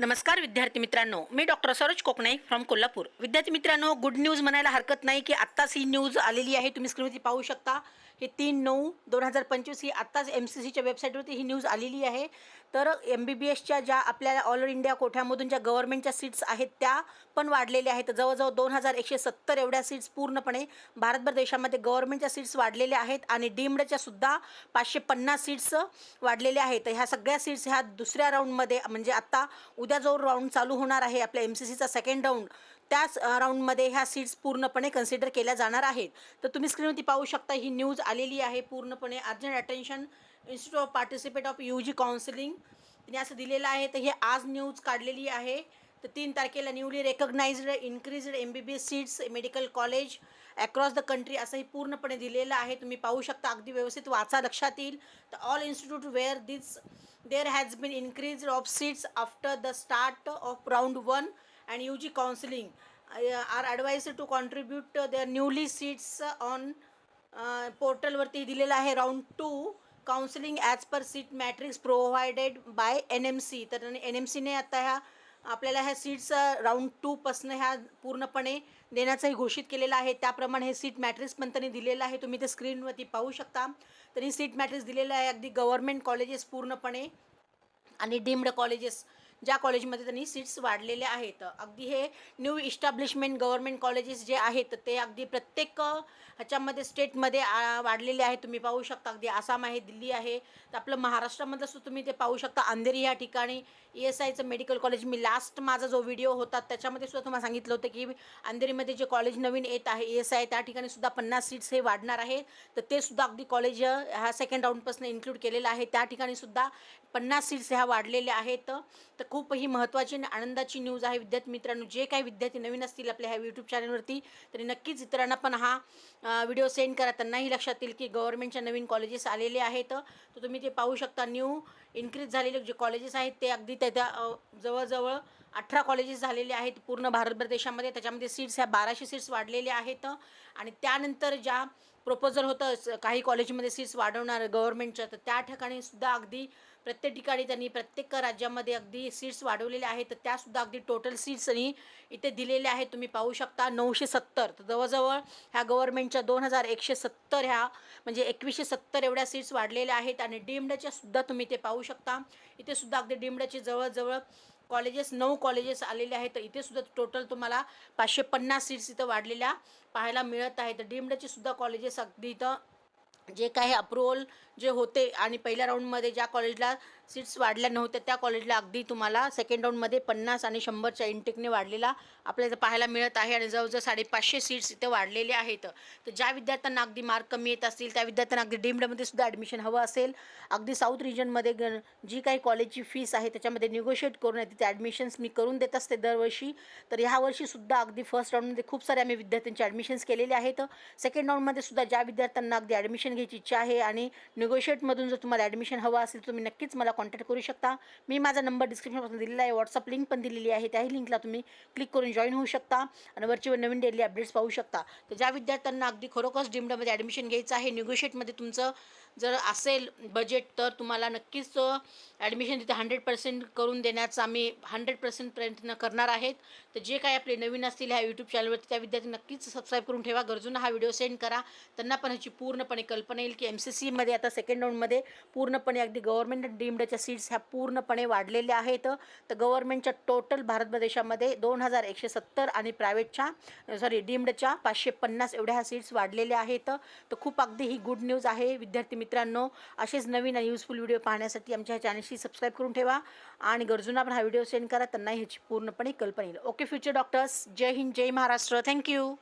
नमस्कार विद्यार्थी मित्रांनो. मी डॉक्टर सरोज कोकणे फ्रॉम कोल्हापूर. विद्यार्थी मित्रांनो गुड न्यूज म्हणायला हरकत नाही की आत्ताच ही न्यूज आलेली आहे. तुम्ही स्क्रीनवरती पाहू शकता. हे तीन नऊ दोन हजार पंचवीस ही आत्ताच एम सी सीच्या वेबसाईटवरती ही न्यूज आलेली आहे. तर एम बी बी एसच्या ज्या आपल्या ऑल इंडिया कोठ्यामधून ज्या गव्हर्नमेंटच्या सीट्स आहेत त्या पण वाढलेल्या आहेत. जवळजवळ दोन हजार एकशे सत्तर एवढ्या सीट्स पूर्णपणे भारतभर देशामध्ये गव्हर्नमेंटच्या सीट्स वाढलेल्या आहेत आणि डीम्डच्या सुद्धा पाचशे पन्नास सीट्स वाढलेल्या आहेत. ह्या सगळ्या सीट्स ह्या दुसऱ्या राऊंडमध्ये म्हणजे आत्ता उद्या जो राऊंड चालू होणार आहे आपल्या एम सी सीचा सेकंड राऊंड त्याच राऊंडमध्ये ह्या सीट्स पूर्णपणे कन्सिडर केल्या जाणार आहेत. तर तुम्ही स्क्रीनवरती पाहू शकता ही न्यूज आलेली आहे पूर्णपणे. Urgent attention institute of participate of U G counselling त्यांनी असं दिलेलं आहे. तर हे आज न्यूज काढलेली आहे. तर तीन तारखेला newly recognised increased M B B S seats medical college across the country असं हे पूर्णपणे दिलेलं आहे. तुम्ही पाहू शकता अगदी व्यवस्थित वाचा लक्षात येईल. तर all institute where this there has been increase of seats after the start of round one and U G counselling are advise to contribute their newly seats on पोर्टलवरती दिलेलं आहे round two counselling as per seat matrix provided by N M C तर N M सीने आता ह्या आपल्याला ह्या seats round टूपासनं ह्या पूर्णपणे देण्याचंही घोषित केलेलं आहे. त्याप्रमाणे हे सीट मॅट्रिक्स पण त्यांनी दिलेलं आहे. तुम्ही ते स्क्रीनवरती पाहू शकता. तर ही सीट मॅट्रिक्स दिलेलं आहे. अगदी गव्हर्मेंट कॉलेजेस पूर्णपणे आणि डीम्ड कॉलेजेस ज्या कॉलेजमध्ये त्यांनी सीट्स वाढलेल्या आहेत अगदी हे न्यू इस्टॅब्लिशमेंट गव्हर्मेंट कॉलेजेस जे आहेत ते अगदी प्रत्येक ह्याच्यामध्ये स्टेटमध्ये वाढलेले आहेत. तुम्ही पाहू शकता अगदी आसाम आहे दिल्ली आहे. तर आपलं महाराष्ट्रामधलं सुद्धा तुम्ही ते पाहू शकता. अंधेरी या ठिकाणी ई एस आयचं मेडिकल कॉलेज मी लास्ट माझा जो व्हिडिओ होता त्याच्यामध्ये सुद्धा तुम्हाला सांगितलं होतं की अंधेरीमध्ये जे कॉलेज नवीन येत आहे ई एस आय त्या ठिकाणी सुद्धा पन्नास सीट्स हे वाढणार आहे. तर ते सुद्धा अगदी कॉलेज ह्या सेकंड राऊंडपासून इन्क्लूड केलेलं आहे. त्या ठिकाणी सुद्धा पन्नास सीट्स ह्या वाढलेल्या आहेत. तर खूप ही महत्त्वाची आणि आनंदाची न्यूज आहे. विद्यार्थी मित्रांनो जे काही विद्यार्थी नवीन असतील आपल्या ह्या यूट्यूब चॅनलवरती तरी नक्कीच इतरांना पण हा व्हिडिओ सेंड करा. त्यांनाही लक्षात येईल की गव्हर्नमेंटच्या नवीन कॉलेजेस आलेले आहेत. तर तुम्ही ते पाहू शकता. न्यू इन्क्रीज झालेले जे कॉलेजेस आहेत ते अगदी त्या जवळजवळ अठरा कॉलेजेस झालेले आहेत पूर्ण भारत प्रदेशामध्ये त्याच्यामध्ये सीट्स ह्या बाराशे सीट्स वाढलेल्या आहेत. आणि त्यानंतर ज्या प्रपोजल होतं काही कॉलेजमध्ये सीट्स वाढवणार गव्हर्नमेंटच्या तर त्या ठिकाणी सुद्धा अगदी प्रत्येक ठिकाणी त्यांनी प्रत्येक राज्यामध्ये अगदी सीट्स वाढवलेल्या आहेत तर त्यासुद्धा अगदी टोटल सीट्स त्यांनी इथे दिलेल्या आहेत. तुम्ही पाहू शकता नऊशे सत्तर. तर जवळजवळ ह्या गव्हर्नमेंटच्या दोन हजार एकशे सत्तर ह्या म्हणजे एकवीसशे सत्तर एवढ्या सीट्स वाढलेल्या आहेत. आणि डीम्डच्या सुद्धा तुम्ही ते पाहू शकता. इथे सुद्धा अगदी डीम्डचे जवळजवळ कॉलेजेस नऊ कॉलेजेस आलेले आहेत. तर इथे सुद्धा टोटल तुम्हाला पाचशे पन्नास सीट्स इथं वाढलेल्या पाहायला मिळत आहेत. डीमडचे सुद्धा कॉलेजेस अगदी इथं जे काही अप्रुव्हल जे होते आणि पहिल्या राऊंडमध्ये ज्या कॉलेजला सीट्स वाढल्या नव्हत्या त्या कॉलेजला अगदी तुम्हाला सेकंड राऊंडमध्ये पन्नास आणि शंभरच्या इंटेकने वाढलेला आपल्याला पाहायला मिळत आहे आणि जवळजवळ साडेपाचशे सीट्स इथे वाढलेले आहेत. तर ज्या विद्यार्थ्यांना अगदी मार्क कमी येत असतील त्या विद्यार्थ्यांना अगदी डीम्डमध्ये सुद्धा ॲडमिशन हवं असेल. अगदी साऊथ रिजनमध्ये ग जी काही कॉलेजची फीस आहे त्याच्यामध्ये निगोशिएट करून येते तिथे ॲडमिशन्स मी करून देत असते दरवर्षी. तर ह्यावर्षीसुद्धा अगदी फर्स्ट राऊंडमध्ये खूप सारे आम्ही विद्यार्थ्यांचे ॲडमिशन्स केलेले आहेत. सेकंड राऊंडमध्ये सुद्धा ज्या विद्यार्थ्यांना अगदी ॲडमिशन घ्यायची इच्छा आहे आणि निगोशिएटमधून जर तुम्हाला ॲडमिशन हवं असेल तुम्ही नक्कीच मला कॉन्टॅक्ट करू शकता. मी माझा नंबर डिस्क्रिप्शनपासून दिलेला आहे व्हॉट्सअप लिंक पण दिलेली आहे त्याही लिंकला तुम्ही क्लिक करून जॉईन होऊ शकता आणि वरचीवर नवीन डेली अपडेट्स पाहू शकता. तर ज्या विद्यार्थ्यांना अगदी खरोखरच डिमडमध्ये ॲडमिशन घ्यायचं आहे निगोशिएटमध्ये तुमचं जर असेल बजेट तर तुम्हाला नक्कीच ॲडमिशन तिथे हंड्रेड पर्सेंट करून देण्याचा आम्ही हंड्रेड पर्सेंट प्रयत्न करणार आहेत. तर जे काही आपले नवीन असतील ह्या यूट्यूब चॅनलवरती त्या विद्यार्थी नक्कीच सबस्क्राईब करून ठेवा. गरजूंना हा व्हिडिओ सेंड करा. त्यांना पण ह्याची पूर्णपणे कल्पना येईल की एम सी सीमध्ये आता सेकंड राऊंडमध्ये पूर्णपणे अगदी गव्हर्नमेंट डीम्डच्या सीट्स ह्या पूर्णपणे वाढलेल्या आहेत. तर गव्हर्नमेंटच्या टोटल भारत देशामध्ये दोन हजार एकशे सत्तर आणि प्रायव्हेटच्या सॉरी डीम्डच्या पाचशे पन्नास एवढ्या ह्या सीट्स वाढलेल्या आहेत. तर खूप अगदी ही गुड न्यूज आहे. विद्यार्थी मित्रांनो असेच नवीन आणि युजफुल व्हिडिओ पाहण्यासाठी आमच्या ह्या चॅनलशी सबस्क्राईब करून ठेवा. आणि गरजूंना पण हा व्हिडिओ सेंड करा त्यांना ह्याची पूर्णपणे कल्पना येईल. Okay future doctors Jai Hind Jai Maharashtra. Thank you